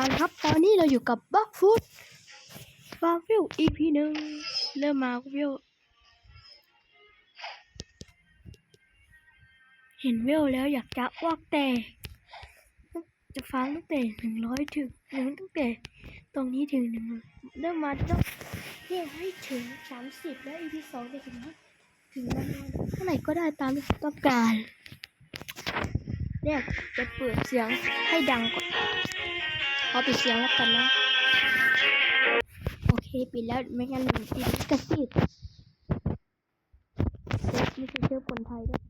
อ่านครับตอนนี้เราอยู่กับบักฟูดฟาฟิล EP หนึ่งเริ่มมาวิวเห็นวิวแล้วอยากจะอวกแต่ จะฟังตั้งแต่หนึ่งร้อยถึงหนึ่งตั้งแต่ ตรงนี้ถึงหนึ่งเริ่มมาต้องเรียกให้ถึงสามสิบแล้ว EP สองจะถึงนะถึงประมาณเท่าไหร่ก็ได้ตามที่ต้องการ เนี่ยจะเปิดเสียงให้ดังกว่า ขอปิดเสียงแล้วกันนะ โอเคปิดแล้วไม่งั้นมันติดลิขสิทธิ์เซ็ตไม่ใช่เชื่อคนไทยด้วย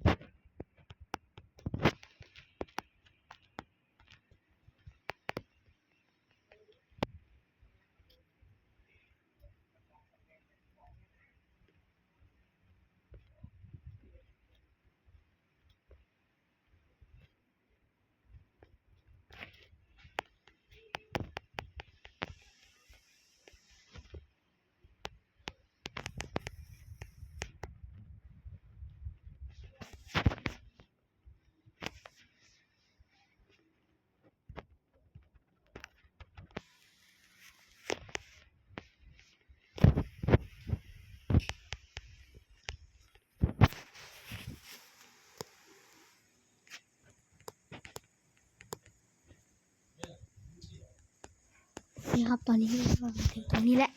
นี่ครับ ตอนนี้เรามาถึงตรงนี้แล้ว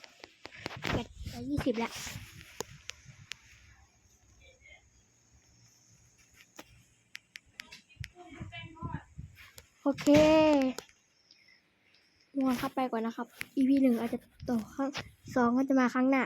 แปดร้อยยี่สิบแล้วโอเคมวงครับไปก่อนนะครับ EP หนึ่งอาจจะต่อครั้งสองก็จะมาครั้งหน้า